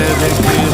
everything.